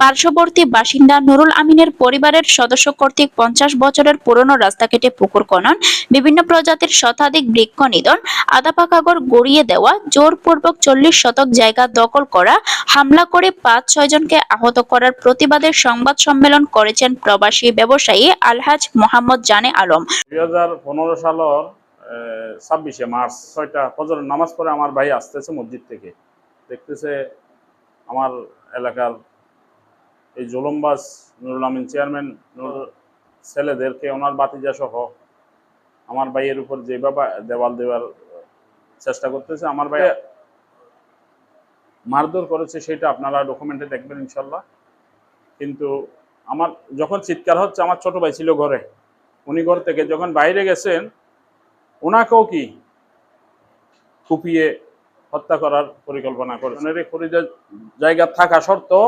পার্শ্ববর্তী বাসিন্দা নুরুল আমিনের পরিবারের সদস্য কর্তৃক পঞ্চাশ বছরের পুরনো রাস্তা কেটে পুকুর খনন, বিভিন্ন প্রজাতির শতাধিক বৃক্ষ নিধন আদা পাকাগর গড়িয়ে দেওয়া, জোরপূর্বক চল্লিশ শতক জায়গা দখল করা, হামলা করে পাঁচ ছয়জনকে আহত করার প্রতিবাদে সংবাদ সম্মেলন করেছেন প্রবাসী ব্যবসায়ী আলহাজ মোহাম্মদ জানে আলম। দুই হাজার পনেরো সালের ছাব্বিশে মার্চ, ছয়টা, ফজরের নামাজ পড়ে আমার ভাই আসতেছে মসজিদ থেকে। দেখতেছে আমার এলাকার এই জুলমবাস নুরুল আমিন চেয়ারম্যান নুর ছেলেদেরকে ওনার বাতিজা সহ আমার ভাইয়ের উপর যেভাবে দেওয়াল দেওয়ার চেষ্টা করতেছে আমার ভাই মারধর করেছে সেটা আপনারা ডকুমেন্টে দেখবেন ইনশাল্লাহ কিন্তু আমার যখন চিৎকার হচ্ছে আমার ছোট ভাই ছিল ঘরে। উনি ঘর থেকে যখন বাইরে গেছেন ওনাকেও কি কুপিয়ে হত্যা করার পরিকল্পনা করেছেন? খরিদের জায়গা থাকা সত্ত্বেও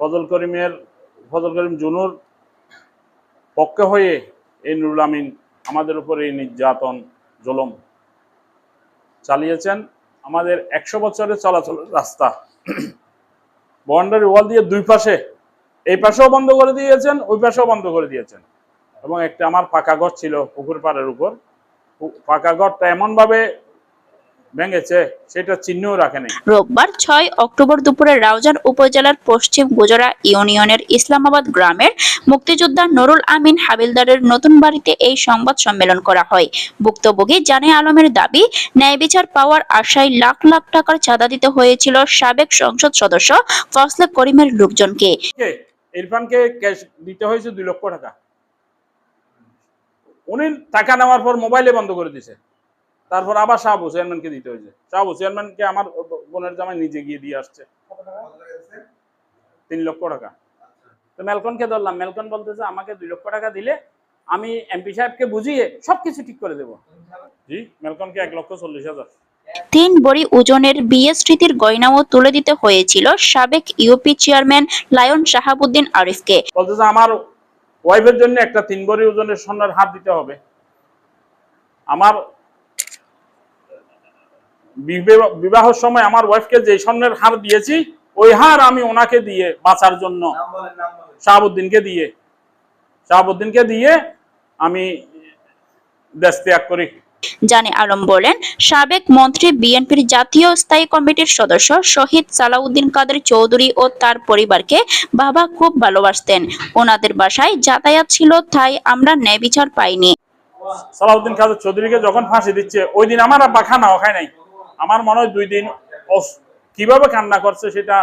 ফজল করিমের, ফজল করিম জুনুর পক্ষে হয়ে এই নুরুল আমিন আমাদের উপর এই নির্যাতন, জুলম চালিয়েছেন। আমাদের একশো বছরের চলাচল রাস্তা। বাউন্ডারি ওয়াল দিয়ে দুই পাশে, এই পাশেও বন্ধ করে দিয়েছেন, ওই পাশেও বন্ধ করে দিয়েছেন। এবং একটা আমার পাকা ঘর ছিল পুকুর পাড়ের উপর। পাকা ঘরটা এমনভাবে ভেঙেছে সেটা চিহ্নও রাখেনি রোববার ছয় অক্টোবর দুপুরে রাউজান উপজেলার পশ্চিম গুজরা ইউনিয়নের ইসলামাবাদ গ্রামের মুক্তিযোদ্ধা নুরুল আমিন হাবিলদারের নতুন বাড়িতে এই সংবাদ সম্মেলন করা হয়। ভুক্তভোগী জানে আলমের দাবি ন্যায় বিচার পাওয়ার আশায় লাখ লাখ টাকার চাঁদা দিতে হয়েছিল সাবেক সংসদ সদস্য ফসলে করিমের লোকজনকে। ইরফানকে ক্যাশ দিতে হয়েছে দুই লক্ষ টাকা। উনি টাকা নেওয়ার পর মোবাইলে বন্ধ করে দিছে তারপর আবার শাহাবু চেয়ারম্যানকে দিতে হয়েছে। শাহাবু চেয়ারম্যানকে আমার বোনের জামাই নিজে গিয়ে দিয়ে আসছে। তিন লক্ষ টাকা। তো মেলকনকে ধরলাম। মেলকন বলতেছে আমাকে দুই লক্ষ টাকা দিলে আমি এমপি সাহেবকে বুঝিয়ে সবকিছু ঠিক করে দেবো। জি মেলকনকে এক লক্ষ চল্লিশ হাজার। তিন বড়ি ওজনের বিয়ে স্মৃতির গয়নাও তুলে দিতে হয়েছিল সাবেক ইউপি চেয়ারম্যান লায়ন শাহাবুদ্দিন আরিফকে। বলতেছে আমার ওয়াইফের জন্য একটা তিন বড়ি ওজনের স্বর্ণের হাত দিতে হবে। আমার বিবাহের সময় আমার ওয়াইফকে যে স্বর্ণের হার দিয়েছি ওই হার আমি ওনাকে দিয়ে বাঁচার জন্য শাহাবুদ্দিনকে দিয়ে। শাহাবুদ্দিনকে দিয়ে আমি দেশ ত্যাগ করি। জানে আলম বলেন সাবেক মন্ত্রী বিএনপির জাতীয় স্থায়ী কমিটির সদস্য শহীদ সালাউদ্দিন কাদের চৌধুরী ও তার পরিবারকে বাবা খুব ভালোবাসতেন। ওনাদের বাসায় যাতায়াত ছিল তাই আমরা ন্যায় বিচার পাইনি। সালাউদ্দিন কাদের চৌধুরীকে যখন ফাঁসি দিচ্ছে ওই দিন আমার আব্বা খানাও খায় নাই। আমার মনে হয় দুই দিন কীভাবে কান্না করছে সেটা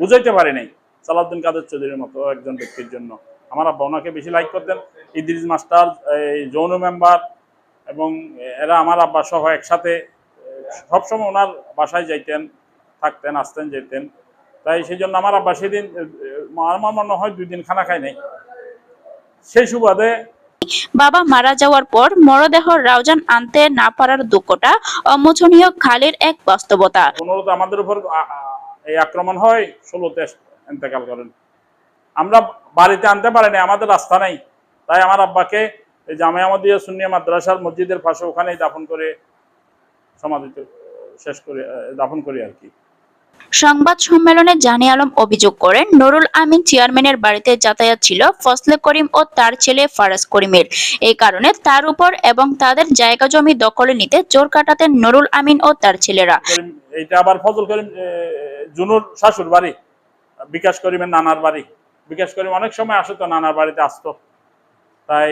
বুঝাইতে পারি নাই। সালাউদ্দিন কাদের চৌধুরীর মতো একজন ব্যক্তির জন্য। আমার আব্বা ওনাকে বেশি লাইক করতেন। ইদ্রিস মাস্টার, এই যৌন মেম্বার এবং এরা আমার আব্বা সহ একসাথে সবসময় ওনার বাসায় যাইতেন, থাকতেন, আসতেন, যেতেন। তাই সেই জন্য আমার আব্বা সেদিন আমার মনে হয় দুই দিন খানা খায় নাই। সেই সুবাদে বাবা মারা যাওয়ার পর মরদেহ রাউজান আনতে না পারার দুঃখটা অমোচনীয় খালের এক বাস্তবতা। আমাদের উপর এই আক্রমণ হয়, ষোলোতে ইন্তেকাল করেন। আমরা বাড়িতে আনতে পারিনি, আমাদের রাস্তা নাই। তাই আমার আব্বাকে এই জামে আমাদিয়া সুন্নিয়া মাদ্রাসার মসজিদের পাশে ওখানেই দাফন করে সমাধিত, শেষ করে দাফন করি আর কি। সংবাদ সম্মেলনে জানে আলম অভিযোগ করেন, নুরুল আমিন চেয়ারম্যানের বাড়িতে যাতায়াত ছিল, ফজলে করিম ও তার ছেলে ফারাজ করিমের। এই কারণে তার উপর এবং তাদের জায়গা জমি দখলে নিতে জোর কাটাতেন নুরুল আমিন ও তার ছেলেরা। এইটা আবার ফজল করিম জুনুর শাশুর বাড়ি, বিকাশ করিমের নানার বাড়ি। বিকাশ করিম অনেক সময় আসতো নানার বাড়িতে আসতো। তাই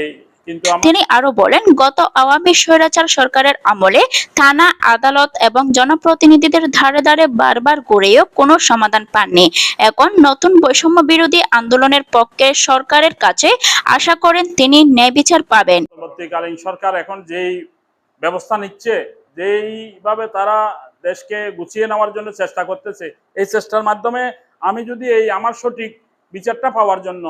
তিনি আরও বলেন গত আওয়ামী স্বৈরাচার সরকারের আমলে থানা আদালত এবং জনপ্রতিনিধিদের ধারে ধারে বারবার ঘুরেও কোনো সমাধান পাননি। এখন নতুন বৈষম্য বিরোধী আন্দোলনের পক্ষে সরকারের কাছে আশা করেন তিনি ন্যায় বিচার পাবেন। পরবর্তীকালীন সরকার এখন যেই ব্যবস্থা নিচ্ছে যেইভাবে তারা দেশকে গুছিয়ে নেওয়ার জন্য চেষ্টা করতেছে এই চেষ্টার মাধ্যমে আমি যদি এই আমার সঠিক বিচারটা পাওয়ার জন্য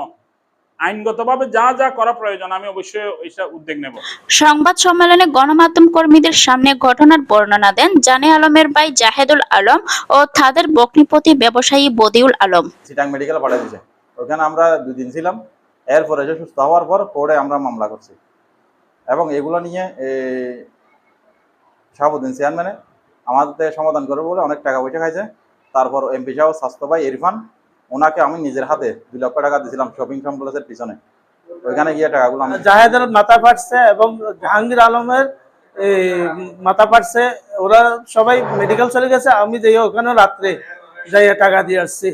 আইনগতভাবে যা যা করা প্রয়োজন আমি অবশ্যই ওইসব উদ্যোগ নেব। সংবাদ সম্মেলনে গণমাধ্যম কর্মীদের সামনে ঘটনার বর্ণনা দেন জানে আলমের ভাই জাহেদুল আলম ও তাদের বকনিপতি ব্যবসায়ী বদিউল আলম। চিটাং মেডিকেল পাঠিয়ে দিয়েছে ওখানে আমরা দুই দিন ছিলাম। এরপরে এসে সুস্থ হওয়ার পর কোর্টে আমরা মামলা করছি। এবং এগুলো নিয়ে শাহাবুদ্দিন চেয়ারম্যানে আমাদের সমাধান করবে বলে অনেক টাকা পয়সা খাইছে। তারপর এমপি সাহেব স্বাস্থ্য ভাই ইরফান ওনাকে আমি নিজের হাতে দুই লক্ষ টাকা দিয়েছিলাম শপিং কমপ্লেক্সের পিছনে। ওইখানে গিয়ে টাকাগুলো আমি জাহেদের মাথা ফাটছে এবং জাহাঙ্গীর আলমের মাথা ফাটছে। ওরা সবাই মেডিকেল চলে গেছে, আমি যাই ওখানে রাত্রে যাই টাকা দিয়ে আসছি।